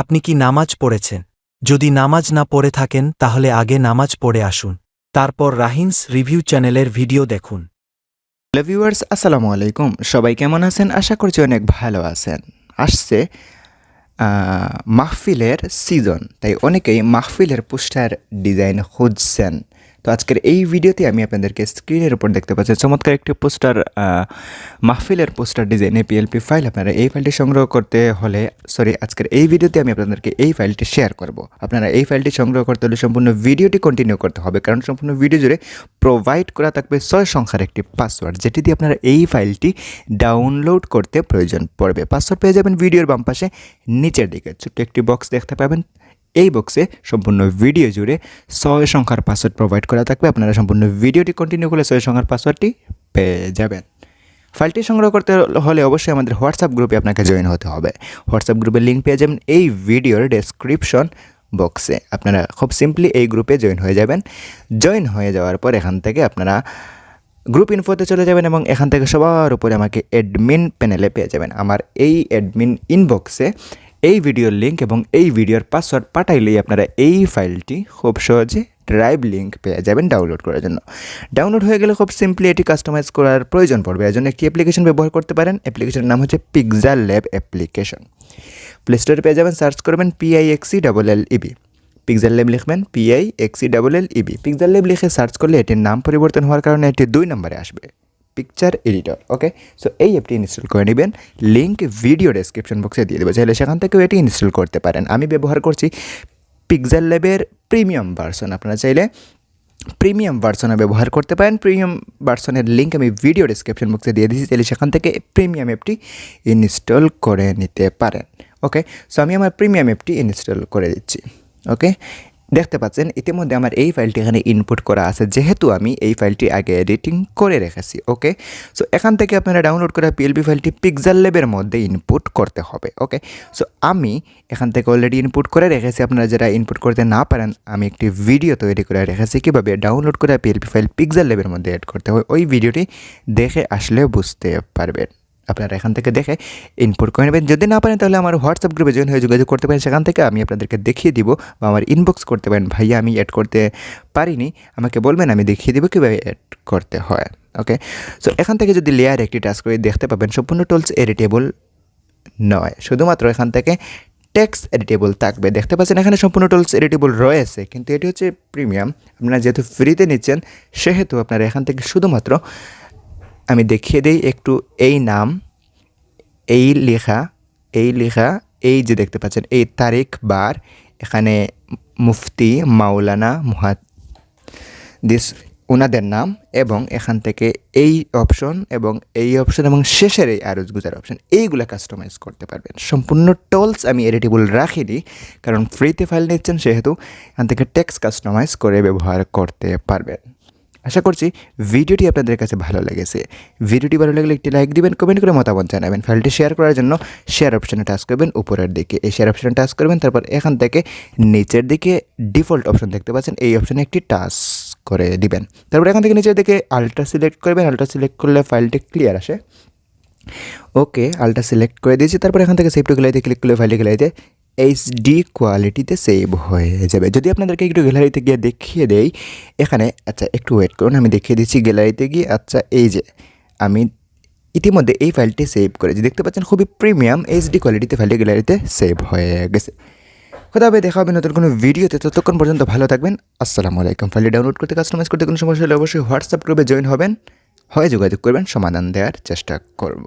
আপনি কি নামাজ পড়েছেন? যদি নামাজ না পড়ে থাকেন, তাহলে আগে নামাজ পড়ে আসুন। তারপর রাহিনস রিভিউ চ্যানেলের ভিডিও দেখুন। লভিউয়ার্স ভিউয়ার্স, আসসালামু আলাইকুম। সবাই কেমন আছেন? আশা করছি অনেক ভালো আছেন। আসছে মাহফিলের সিজন তাই অনেকেই মাহফিলের পোস্টার ডিজাইন খুঁজছেন। তো আজকের এই ভিডিওতে আমি আপনাদেরকে স্ক্রিনের উপর দেখতে পাচ্ছি। চমৎকার একটি পোস্টার মাহফিলের পোস্টার ডিজাইনে পিএলপি ফাইল আপনারা এই ফাইলটি সংগ্রহ করতে হলে সরি আজকের এই ভিডিওতে আমি আপনাদেরকে এই ফাইলটি শেয়ার করব। আপনারা এই ফাইলটি সংগ্রহ করতে হলে সম্পূর্ণ ভিডিওটি কন্টিনিউ করতে হবে, কারণ সম্পূর্ণ ভিডিও জুড়ে প্রোভাইড করা থাকবে ছয় সংখ্যার একটি পাসওয়ার্ড যেটি দিয়ে আপনারা এই ফাইলটি ডাউনলোড করতে প্রয়োজন পড়বে। পাসওয়ার্ড পেয়ে যাবেন ভিডিওর বাম পাশে নিচের দিকে। ছোট্ট একটি বক্স দেখতে পাবেন। এই বক্সে সম্পূর্ণ ভিডিও জুড়ে ছয় সংখ্যার পাসওয়ার্ড প্রোভাইড করা থাকবে। আপনারা সম্পূর্ণ ভিডিওটি কন্টিনিউ করলে ছয় সংখ্যার পাসওয়ার্ডটি পেয়ে যাবেন। ফাইলটি সংগ্রহ করতে হলে অবশ্যই আমাদের হোয়াটসঅ্যাপ গ্রুপে আপনাকে জয়েন হতে হবে। হোয়াটসঅ্যাপ গ্রুপের লিঙ্ক পেয়ে যাবেন এই ভিডিওর ডেসক্রিপশন বক্সে আপনারা খুব সিম্পলি এই গ্রুপে জয়েন হয়ে যাবেন। জয়েন হয়ে যাওয়ার পর এখান থেকে আপনারা গ্রুপ ইনফোতে চলে যাবেন এবং এখান থেকে সবার উপরে আমাকে অ্যাডমিন প্যানেলে পেয়ে যাবেন। আমার এই অ্যাডমিন ইনবক্সে এই ভিডিওর লিঙ্ক এবং এই ভিডিওর পাসওয়ার্ড পাঠাইলেই আপনারা এই ফাইলটি খুব সহজে ড্রাইভ লিঙ্ক পেয়ে যাবেন ডাউনলোড করার জন্য। ডাউনলোড হয়ে গেলে খুব সিম্পলি এটি কাস্টমাইজ করার প্রয়োজন পড়বে। এর জন্য একটি অ্যাপ্লিকেশন ব্যবহার করতে পারেন। অ্যাপ্লিকেশনের নাম হচ্ছে পিকজার ল্যাব অ্যাপ্লিকেশন প্লে স্টোরে পেয়ে যাবেন সার্চ করবেন P I X E double L A B pixel lab লিখবেন P I X E double L A B pixel lab লিখে সার্চ করলে এটির নাম পরিবর্তন হওয়ার কারণে এটি দুই নম্বরে আসবে। পিকচার এডিটর ওকে সো এই অ্যাপটি ইনস্টল করে নেবেন। লিঙ্ক ভিডিও ডেসক্রিপশন বক্সে দিয়ে দেবো। চাইলে সেখান থেকেও এটি ইনস্টল করতে পারেন। আমি ব্যবহার করছি পিকজার ল্যাবের প্রিমিয়াম ভার্সন আপনারা চাইলে প্রিমিয়াম ভার্সনে ব্যবহার করতে পারেন। প্রিমিয়াম ভার্সনের লিঙ্ক আমি ভিডিও ডেসক্রিপশন বক্সে দিয়ে দিয়েছি। তাহলে সেখান থেকে প্রিমিয়াম অ্যাপটি ইনস্টল করে নিতে পারেন। ওকে সো আমি আমার প্রিমিয়াম অ্যাপটি ইনস্টল করে দিচ্ছি। ওকে দেখতে পাচ্ছেন, ইতিমধ্যে আমার এই ফাইলটি এখানে ইনপুট করা আছে, যেহেতু আমি এই ফাইলটি আগে এডিটিং করে রেখেছি ওকে সো এখান থেকে আপনারা ডাউনলোড করা পিএলপি ফাইলটি পিকজার লেবের মধ্যে ইনপুট করতে হবে ওকে সো আমি এখান থেকে অলরেডি ইনপুট করে রেখেছি, আপনারা যারা ইনপুট করতে না পারেন, আমি একটি ভিডিও তৈরি করে রেখেছি, কীভাবে ডাউনলোড করা পিএলপি ফাইল পিকজার লেবের মধ্যে অ্যাড করতে হয়, ওই ভিডিওটি দেখে আসলে বুঝতে পারবেন। আপনারা এখান থেকে দেখে ইনপুট করে নেবেন। যদি না পারেন, তাহলে আমার হোয়াটসঅ্যাপ গ্রুপে জয়েন হয়ে যোগাযোগ করতে পারেন। সেখান থেকে আমি আপনাদেরকে দেখিয়ে দিব বা আমার ইনবক্স করতে পারেন। ভাইয়া, আমি অ্যাড করতে পারিনি। আমাকে বলবেন, আমি দেখিয়ে দিব কীভাবে অ্যাড করতে হয়। ওকে সো এখান থেকে যদি লেয়ার একটি টাস্ক করে দেখতে পাবেন, সম্পূর্ণ টুলস এডিটেবল নয়। শুধুমাত্র এখান থেকে টেক্স এডিটেবল থাকবে। দেখতে পাচ্ছেন, এখানে সম্পূর্ণ টুলস এডিটেবল রয়েছে, কিন্তু এটি হচ্ছে প্রিমিয়াম আপনারা যেহেতু ফ্রিতে নিচ্ছেন, সেহেতু আপনারা এখান থেকে শুধুমাত্র আমি দেখিয়ে দিই একটু এই নাম, এই লেখা এই লেখা, এই যে দেখতে পাচ্ছেন, এই তারিখ বার, এখানে মুফতি মাওলানা মুহাদ দিস ওনাদের নাম এবং এখান থেকে এই অপশন এবং এই অপশন এবং শেষের এই আরজ গুজার অপশন এইগুলো কাস্টমাইজ করতে পারবেন। সম্পূর্ণ টলস আমি এডিটেবল রাখিনি কারণ ফ্রিতে ফাইল নিচ্ছেন সেহেতু এখান থেকে টেক্স কাস্টমাইজ করে ব্যবহার করতে পারবেন। আশা করছি ভিডিওটি আপনাদের কাছে ভালো লেগেছে। ভিডিওটি ভালো লাগলে একটি লাইক দিবেন কমেন্ট করে মতামত জানাবেন। ফাইলটি শেয়ার করার জন্য শেয়ার অপশানে টাচ করবেন উপরের দিকে। এই শেয়ার অপশানে টাচ করবেন, তারপর এখান থেকে নিচের দিকে ডিফল্ট অপশন দেখতে পাচ্ছেন। এই অপশানে একটি টাচ করে দিবেন। তারপর এখান থেকে নিচের দিকে আলট্রা সিলেক্ট করবেন। আলট্রা সিলেক্ট করলে ফাইলটি ক্লিয়ার আসে। ওকে আলট্রা সিলেক্ট করে দিয়েছি। তারপর এখান থেকে সেভ টু ক্লিক করলে ফাইলটি গ্যালারিতে এইচডি কোয়ালিটিতে সেভ হয়ে যাবে। যদি আপনাদেরকে একটু গ্যালারিতে গিয়ে দেখিয়ে দেই, এখানে আচ্ছা একটু ওয়েট করুন, আমি দেখিয়ে দিচ্ছি গ্যালারিতে গিয়ে আচ্ছা এই যে, আমি ইতিমধ্যে এই ফাইলটি সেভ করেছি। দেখতে পাচ্ছেন, খুবই প্রিমিয়াম এইচডি কোয়ালিটিতে ফাইলটি গ্যালারিতে সেভ হয়ে গেছে। কথা হবে দেখা হবে নতুন কোনো ভিডিওতে ততক্ষণ পর্যন্ত ভালো থাকবেন। আসসালামু আলাইকুম। ফাইলটি ডাউনলোড করতে কাস্টমাইজ করতে কোনো সমস্যা হলে অবশ্যই হোয়াটসঅ্যাপ গ্রুপে জয়েন হবেন। হয় যোগাযোগ করবেন, সমাধান দেওয়ার চেষ্টা করব।